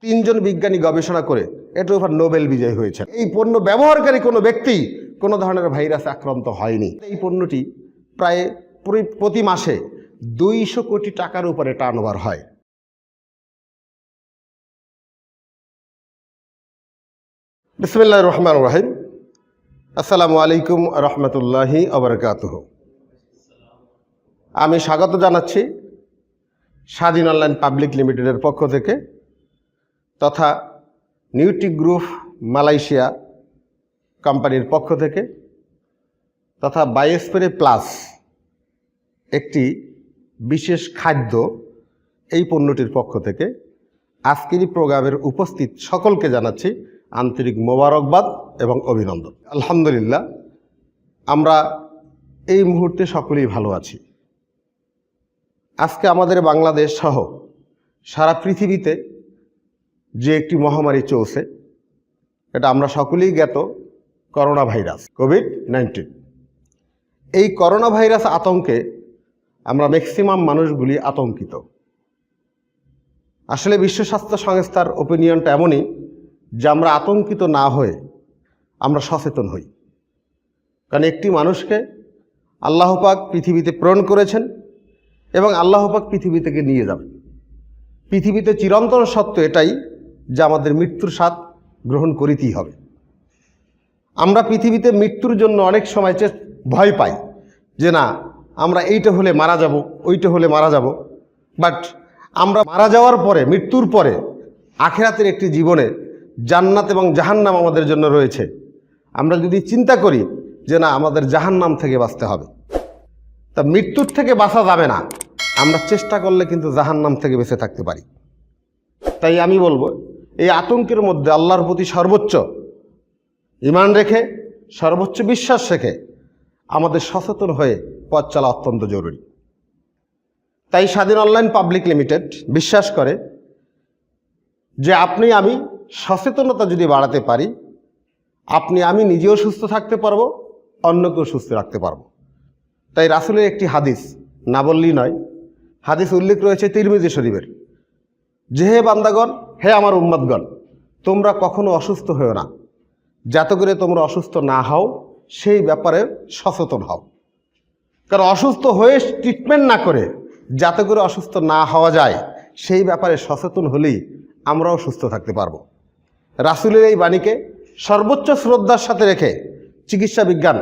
তিনজন বিজ্ঞানী গবেষণা করে এটার উপর নোবেল বিজয় হয়েছে এই পণ্য ব্যবহারকারী কোনো ব্যক্তি কোনো ধরনের ভাইরাসে আক্রান্ত হয়নি। এই পণ্যটি প্রায় প্রতি- মাসে দুইশো কোটি টাকার উপরে টার্ন হয়। বিসমিল্লাহ রহমান রাহিম। আসসালামু আলাইকুম রহমতুল্লাহি আবরকাতুহ আমি স্বাগত জানাচ্ছি স্বাধীন অনলাইন পাবলিক লিমিটেডের পক্ষ থেকে তথা নিউট্রি গ্রুপ মালয়েশিয়া কোম্পানির পক্ষ থেকে তথা বায়োস্পেরে প্লাস একটি বিশেষ খাদ্য এই পণ্যটির পক্ষ থেকে আজকের প্রোগ্রামের উপস্থিত সকলকে জানাচ্ছি আন্তরিক মোবারকবাদ এবং অভিনন্দন। আলহামদুলিল্লাহ, আমরা এই মুহূর্তে সকলেই ভালো আছি। আজকে আমাদের বাংলাদেশ সহ সারা পৃথিবীতে যে একটি মহামারী চলছে, এটা আমরা সকলেই জ্ঞাত করোনা ভাইরাস কোভিড নাইন্টিন এই করোনা ভাইরাস আতঙ্কে আমরা ম্যাক্সিমাম মানুষগুলি আতঙ্কিত। আসলে বিশ্ব স্বাস্থ্য সংস্থার ওপিনিয়নটা এমনই যে আমরা আতঙ্কিত না হয়ে আমরা সচেতন হই। কারণ একটি মানুষকে আল্লাহ পাক পৃথিবীতে প্রেরণ করেছেন এবং আল্লাহ পাক পৃথিবী থেকে নিয়ে যাবেন। পৃথিবীতে চিরন্তন সত্য এটাই যে আমাদের মৃত্যুর স্বাদ গ্রহণ করিতেই হবে। আমরা পৃথিবীতে মৃত্যুর জন্য অনেক সময় ভয় পাই যে না, আমরা এইটা হলে মারা যাব, ওইটা হলে মারা যাব। বাট আমরা মারা যাওয়ার পরে, মৃত্যুর পরে, আখেরাতের একটি জীবনে জান্নাত এবং জাহান্নাম আমাদের জন্য রয়েছে। আমরা যদি চিন্তা করি যে না, আমাদের জাহান্নাম থেকে বাঁচতে হবে, তা মৃত্যুর থেকে বাঁচা যাবে না। আমরা চেষ্টা করলে কিন্তু জাহান্নাম থেকে বেঁচে থাকতে পারি। তাই আমি বলব এই আতঙ্কের মধ্যে আল্লাহর প্রতি সর্বোচ্চ ইমান রেখে, সর্বোচ্চ বিশ্বাস রেখে আমাদের সচেতন হয়ে পথ চলা অত্যন্ত জরুরি। তাই স্বাধীন অনলাইন পাবলিক লিমিটেড বিশ্বাস করে যে আপনি, আমি সচেতনতা যদি বাড়াতে পারি, আপনি, আমি নিজেও সুস্থ থাকতে পারব, অন্যকেও সুস্থ রাখতে পারব। তাই রাসুলের একটি হাদিস না বললেই নয়। হাদিস উল্লেখ রয়েছে তিরমিজি শরীফের। যে হে বান্দাগণ হে আমার উম্মতগণ, তোমরা কখনো অসুস্থ হও না। যাতে করে তোমরা অসুস্থ না হও, সেই ব্যাপারে সচেতন হও। কারণ অসুস্থ হয়ে ট্রিটমেন্ট না করে, যাতে করে অসুস্থ না হওয়া যায়, সেই ব্যাপারে সচেতন হলেই আমরাও সুস্থ থাকতে পারব। রাসুলের এই বাণীকে সর্বোচ্চ শ্রদ্ধার সাথে রেখে চিকিৎসা বিজ্ঞান,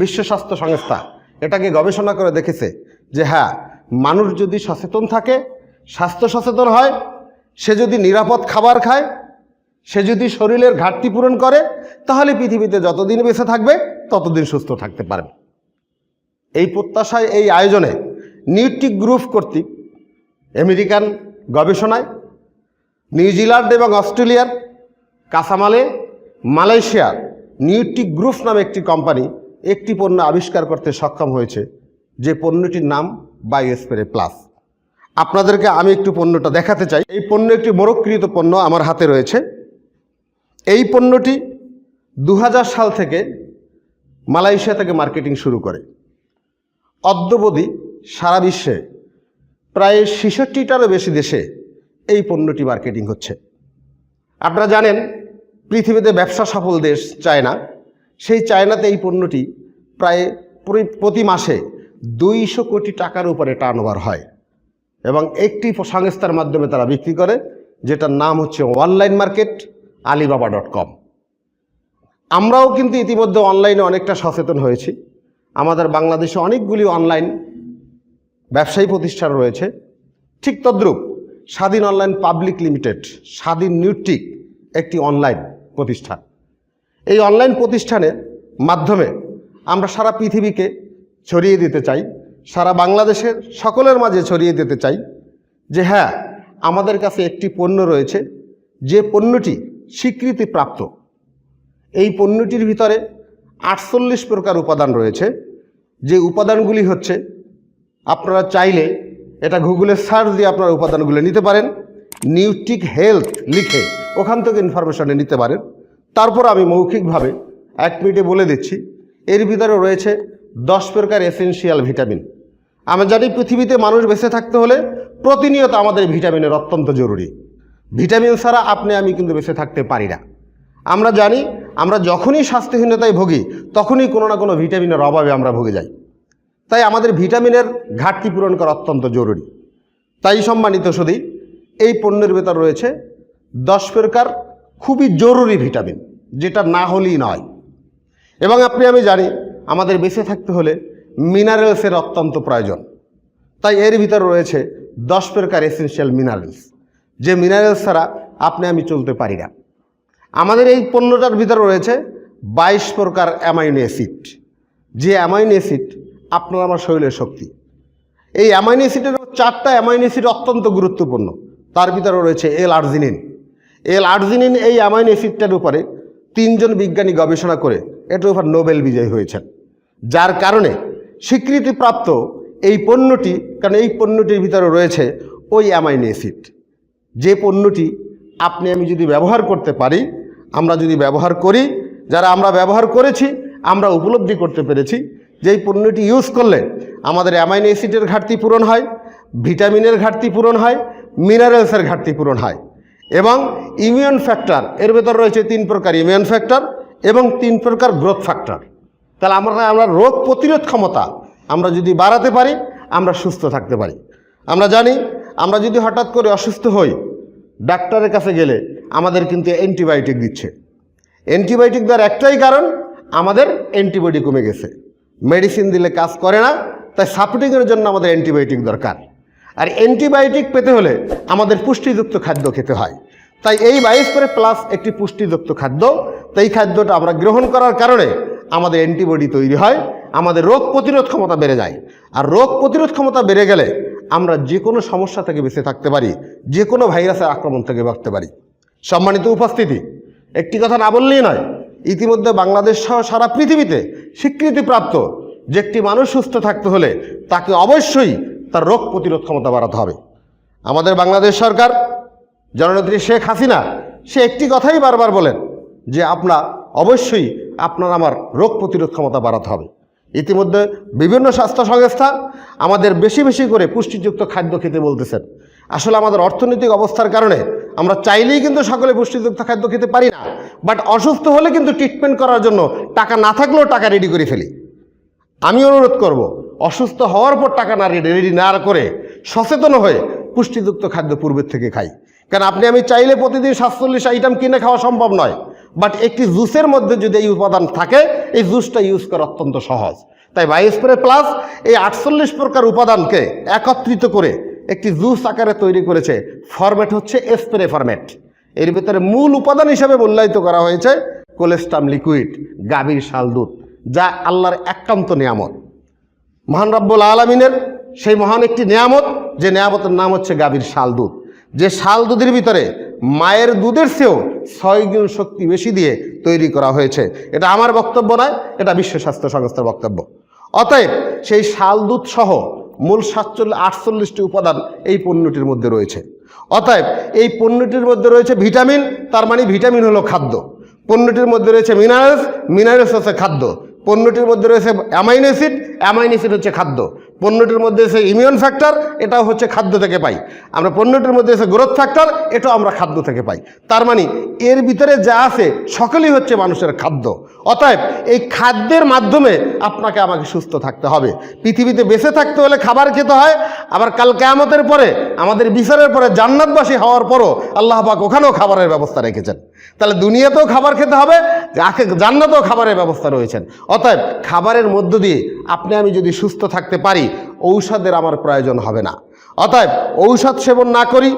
বিশ্ব স্বাস্থ্য সংস্থা এটাকে গবেষণা করে দেখেছে যে হ্যাঁ মানুষ যদি সচেতন থাকে, স্বাস্থ্য সচেতন হয় সে যদি নিরাপদ খাবার খায়, সে যদি শরীরের ঘাটতি পূরণ করে, তাহলে পৃথিবীতে যতদিন বেঁচে থাকবে, ততদিন সুস্থ থাকতে পারবে। এই প্রত্যাশায়, এই আয়োজনে নিউট্রিক গ্রুপ কর্তৃক, আমেরিকান গবেষণায় নিউজিল্যান্ড এবং অস্ট্রেলিয়ার কাঁচামালে মালয়েশিয়ার নিউট্রিক গ্রুপ নামে একটি কোম্পানি একটি পণ্য আবিষ্কার করতে সক্ষম হয়েছে, যে পণ্যটির নাম বায়োস্পেরে প্লাস। আপনাদেরকে আমি একটু পণ্যটা দেখাতে চাই। এই পণ্য একটি মোরককৃত পণ্য আমার হাতে রয়েছে। এই পণ্যটি দু হাজার সাল থেকে মালয়েশিয়া থেকে মার্কেটিং শুরু করে। অদ্যবধি সারা বিশ্বে প্রায় ছেষট্টিটারও বেশি দেশে এই পণ্যটি মার্কেটিং হচ্ছে। আপনারা জানেন, পৃথিবীতে ব্যবসা সফল দেশ চায়না। সেই চায়নাতে এই পণ্যটি প্রায় প্রতি- মাসে দুইশো কোটি টাকার উপরে টার্ন হয়। এবং একটি সংস্থার মাধ্যমে তারা বিক্রি করে, যেটার নাম হচ্ছে online market Alibaba dot com আমরাও কিন্তু ইতিমধ্যে অনলাইনে অনেকটা সচেতন হয়েছি। আমাদের বাংলাদেশে অনেকগুলি অনলাইন ব্যবসায়ী প্রতিষ্ঠান রয়েছে। ঠিক তদ্রূপ স্বাধীন অনলাইন পাবলিক লিমিটেড, স্বাধীন নিউট্রিক একটি অনলাইন প্রতিষ্ঠান। এই অনলাইন প্রতিষ্ঠানের মাধ্যমে আমরা সারা পৃথিবীকে ছড়িয়ে দিতে চাই। সারা বাংলাদেশের সকলের মাঝে ছড়িয়ে দিতে চাই যে হ্যাঁ আমাদের কাছে একটি পণ্য রয়েছে, যে পণ্যটি স্বীকৃতিপ্রাপ্ত। এই পণ্যটির ভিতরে আটচল্লিশ প্রকার উপাদান রয়েছে। যে উপাদানগুলি হচ্ছে, আপনারা চাইলে এটা গুগলে সার্চ দিয়ে আপনারা উপাদানগুলো নিতে পারেন। নিউট্রিক হেলথ লিখে ওখান থেকে ইনফরমেশনে নিতে পারেন। তারপর আমি মৌখিকভাবে এক মিনিটে বলে দিচ্ছি, এর ভিতরে রয়েছে দশ প্রকার এসেনশিয়াল ভিটামিন। আমরা জানি পৃথিবীতে মানুষ বেঁচে থাকতে হলে প্রতিনিয়ত আমাদের ভিটামিনের অত্যন্ত জরুরি। ভিটামিন ছাড়া আপনি, আমি কিন্তু বেঁচে থাকতে পারি না। আমরা জানি, আমরা যখনই স্বাস্থ্যহীনতায় ভুগি, তখনই কোনো না কোনো ভিটামিনের অভাবে আমরা ভুগে যাই। তাই আমাদের ভিটামিনের ঘাটতি পূরণ করা অত্যন্ত জরুরি। তাই সম্মানিত শুধু এই পণ্যের ভেতর রয়েছে দশ প্রকার খুবই জরুরি ভিটামিন, যেটা না হলেই নয়। এবং আপনি, আমি জানি, আমাদের বেঁচে থাকতে হলে মিনারেলসের অত্যন্ত প্রয়োজন। তাই এর ভিতর রয়েছে দশ প্রকার এসেনশিয়াল মিনারেলস যে মিনারেলস ছাড়া আপনি আমি চলতে পারি না। আমাদের এই পণ্যটার ভিতরে রয়েছে বাইশ প্রকার অ্যামাইনো অ্যাসিড যে অ্যামাইনো অ্যাসিড আপনার আমার শরীরের শক্তি। এই অ্যামাইনো অ্যাসিডের চারটা অ্যামাইনো অ্যাসিড অত্যন্ত গুরুত্বপূর্ণ। তার ভিতরে রয়েছে এল আর্জিনিন এল আর্জিনিন এই অ্যামাইনো অ্যাসিডটার উপরে তিনজন বিজ্ঞানী গবেষণা করে এটার উপর নোবেল বিজয়ী হয়েছেন। যার কারণে স্বীকৃতিপ্রাপ্ত এই পণ্যটি, কারণ এই পণ্যটির ভিতরে রয়েছে ওই অ্যামাইনো অ্যাসিড যে পণ্যটি আপনি আমি যদি ব্যবহার করতে পারি, আমরা যদি ব্যবহার করি, যারা আমরা ব্যবহার করেছি, আমরা উপলব্ধি করতে পেরেছি যে এই পণ্যটি ইউজ করলে আমাদের অ্যামাইনো অ্যাসিডের ঘাটতি পূরণ হয়, ভিটামিনের ঘাটতি পূরণ হয়, মিনারেলসের ঘাটতি পূরণ হয় এবং ইমিউন ফ্যাক্টর এর ভেতর রয়েছে তিন প্রকার ইমিউন ফ্যাক্টর এবং তিন প্রকার গ্রোথ ফ্যাক্টর তাহলে আমরা আমরা রোগ প্রতিরোধ ক্ষমতা আমরা যদি বাড়াতে পারি, আমরা সুস্থ থাকতে পারি। আমরা জানি, আমরা যদি হঠাৎ করে অসুস্থ হই, ডাক্তারের কাছে গেলে আমাদের কিন্তু অ্যান্টিবায়োটিক দিচ্ছে। অ্যান্টিবায়োটিক দেওয়ার একটাই কারণ, আমাদের অ্যান্টিবডি কমে গেছে। মেডিসিন দিলে কাজ করে না, তাই সাপোর্টিংয়ের জন্য আমাদের অ্যান্টিবায়োটিক দরকার। আর অ্যান্টিবায়োটিক পেতে হলে আমাদের পুষ্টিযুক্ত খাদ্য খেতে হয়। তাই এই বাইশ করে প্লাস একটি পুষ্টিযুক্ত খাদ্য তাই খাদ্যটা আমরা গ্রহণ করার কারণে আমাদের অ্যান্টিবডি তৈরি হয়, আমাদের রোগ প্রতিরোধ ক্ষমতা বেড়ে যায়। আর রোগ প্রতিরোধ ক্ষমতা বেড়ে গেলে আমরা যে কোনো সমস্যা থেকে বেঁচে থাকতে পারি যে কোনো ভাইরাসের আক্রমণ থেকে বাঁচতে পারি। সম্মানিত উপস্থিতি, একটি কথা না বললেই নয়, ইতিমধ্যে বাংলাদেশ সহ সারা পৃথিবীতে স্বীকৃতিপ্রাপ্ত যে একটি মানুষ সুস্থ থাকতে হলে তাকে অবশ্যই তার রোগ প্রতিরোধ ক্ষমতা বাড়াতে হবে। আমাদের বাংলাদেশ সরকার, জননেত্রী শেখ হাসিনা, সে একটি কথাই বারবার বলেন যে আপনার অবশ্যই আপনার আমার রোগ প্রতিরোধ ক্ষমতা বাড়াতে হবে। ইতিমধ্যে বিভিন্ন স্বাস্থ্য সংস্থা আমাদের বেশি বেশি করে পুষ্টিযুক্ত খাদ্য খেতে বলতেছেন। আসলে আমাদের অর্থনৈতিক অবস্থার কারণে আমরা চাইলেই কিন্তু সকলে পুষ্টিযুক্ত খাদ্য খেতে পারি না, বাট অসুস্থ হলে কিন্তু ট্রিটমেন্ট করার জন্য টাকা না থাকলেও টাকা রেডি করে ফেলি। আমি অনুরোধ করব, অসুস্থ হওয়ার পর টাকা না রেডি রেডি না করে সচেতন হয়ে পুষ্টিযুক্ত খাদ্য পূর্বের থেকে খাই। কারণ আপনি আমি চাইলে প্রতিদিন সাতচল্লিশ আইটেম কিনে খাওয়া সম্ভব নয়। বাট একটি জুসের মধ্যে যদি এই উপাদান থাকে, এই জুসটা ইউজ করা অত্যন্ত সহজ। তাই বায়োস্প্রে প্লাস এই আটচল্লিশ প্রকার উপাদানকে একত্রিত করে একটি জুস আকারে তৈরি করেছে। ফরম্যাট হচ্ছে স্প্রে ফরম্যাট এর ভিতরে মূল উপাদান হিসাবে মূল্যায়িত করা হয়েছে কোলেস্টাম লিকুইড গাভীর শাল দুধ, যা আল্লাহর একান্ত নিয়ামত। মহান রব্বুল আলমিনের সেই মহান একটি নিয়ামত, যে নিয়ামতের নাম হচ্ছে গাভীর শাল দুধ। যে শাল দুধের ভিতরে মায়ের দুধের চেয়েও ছয় গুণ শক্তি বেশি দিয়ে তৈরি করা হয়েছে। এটা আমার বক্তব্য নয়, এটা বিশ্ব স্বাস্থ্য সংস্থার বক্তব্য। অতএব সেই শাল দুধ সহ মূল সাতচল্লিশ আটচল্লিশটি উপাদান এই পণ্যটির মধ্যে রয়েছে। অতএব এই পণ্যটির মধ্যে রয়েছে ভিটামিন, তার মানে ভিটামিন হলো খাদ্য। পণ্যটির মধ্যে রয়েছে মিনারেলস মিনারেলস হচ্ছে খাদ্য। পণ্যটির মধ্যে রয়েছে অ্যামাইনো অ্যাসিড অ্যামাইনো অ্যাসিড হচ্ছে খাদ্য। পণ্যটির মধ্যে এসে ইমিউন ফ্যাক্টর এটাও হচ্ছে খাদ্য থেকে পাই। আমরা পণ্যটির মধ্যে এসে গ্রোথ ফ্যাক্টর এটাও আমরা খাদ্য থেকে পাই। তার মানে এর ভিতরে যা আছে, সকলেই হচ্ছে মানুষের খাদ্য। অতএব এই খাদ্যের মাধ্যমে আপনাকে আমাকে সুস্থ থাকতে হবে। পৃথিবীতে বেঁচে থাকতে হলে খাবার খেতে হয়, আবার কাল কেয়ামতের পরে, আমাদের বিচারের পরে জান্নাতবাসী হওয়ার পরও আল্লাহ পাক ওখানেও খাবারের ব্যবস্থা রেখেছেন। তাহলে দুনিয়াতেও খাবার খেতে হবে জান্নাতেও খাবারের ব্যবস্থা রয়েছেন। অতএব খাবারের মধ্য দিয়ে আপনি, আমি যদি সুস্থ থাকতে পারি, ঔষধের আমার প্রয়োজন হবে না। অতএব ঔষধ সেবন না করি,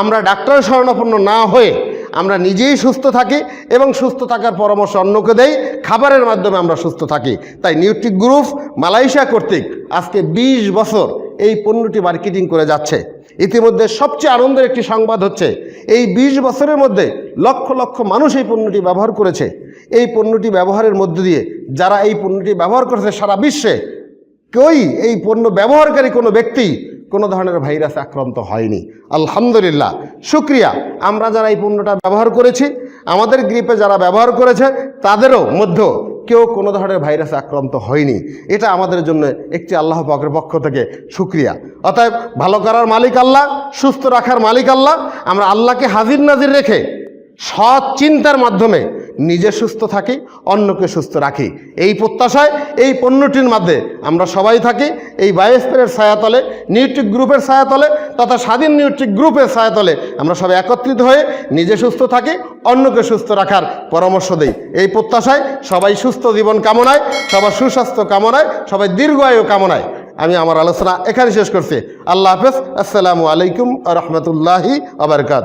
আমরা ডাক্তার শরণাপন্ন না হয়ে আমরা নিজেই সুস্থ থাকি এবং সুস্থ থাকার পরামর্শ অন্যকে দেই, খাবারের মাধ্যমে আমরা সুস্থ থাকি। তাই নিউট্রিক গ্রুপ মালয়েশিয়া কর্তৃক আজকে ২০ বছর এই পণ্যটি মার্কেটিং করে যাচ্ছে। ইতিমধ্যে সবচেয়ে আনন্দের একটি সংবাদ হচ্ছে, এই ২০ বছরের মধ্যে লক্ষ লক্ষ মানুষ এই পণ্যটি ব্যবহার করেছে। এই পণ্যটি ব্যবহারের মধ্য দিয়ে যারা এই পণ্যটি ব্যবহার করেছে সারা বিশ্বে, কেউই এই পণ্য ব্যবহারকারী কোনো ব্যক্তি কোনো ধরনের ভাইরাসে আক্রান্ত হয়নি। আলহামদুলিল্লাহ, শুক্রিয়া। আমরা যারা এই পণ্যটা ব্যবহার করেছি আমাদের গ্রিপে যারা ব্যবহার করেছে, তাদেরও মধ্যে কেউ কোনো ধরনের ভাইরাসে আক্রান্ত হয়নি। এটা আমাদের জন্য একটি আল্লাহ পাকের পক্ষ থেকে সুক্রিয়া অতএব ভালো করার মালিক আল্লাহ, সুস্থ রাখার মালিক আল্লাহ, আমরা আল্লাহকে হাজির নাজির রেখে সৎ চিন্তার মাধ্যমে নিজে সুস্থ থাকি, অন্যকে সুস্থ রাখি। এই প্রত্যাশায় এই পণ্যটির মধ্যে আমরা সবাই থাকি। এই বায়োস্পেরের ছায়াতলে, নিউট্রিক গ্রুপের ছায়াতলে তথা স্বাধীন নিউট্রিক গ্রুপের ছায়াতলে আমরা সবাই একত্রিত হয়ে নিজে সুস্থ থাকি, অন্যকে সুস্থ রাখার পরামর্শ দেই। এই প্রত্যাশায় সবাই সুস্থ জীবন কামনায়, সবার সুস্বাস্থ্য কামনায়, সবাই দীর্ঘায়ু কামনায় আমি আমার আলোচনা এখানে শেষ করছি। আল্লাহ হাফেজ। আসসালামু আলাইকুম রহমতুল্লাহি আবরকাত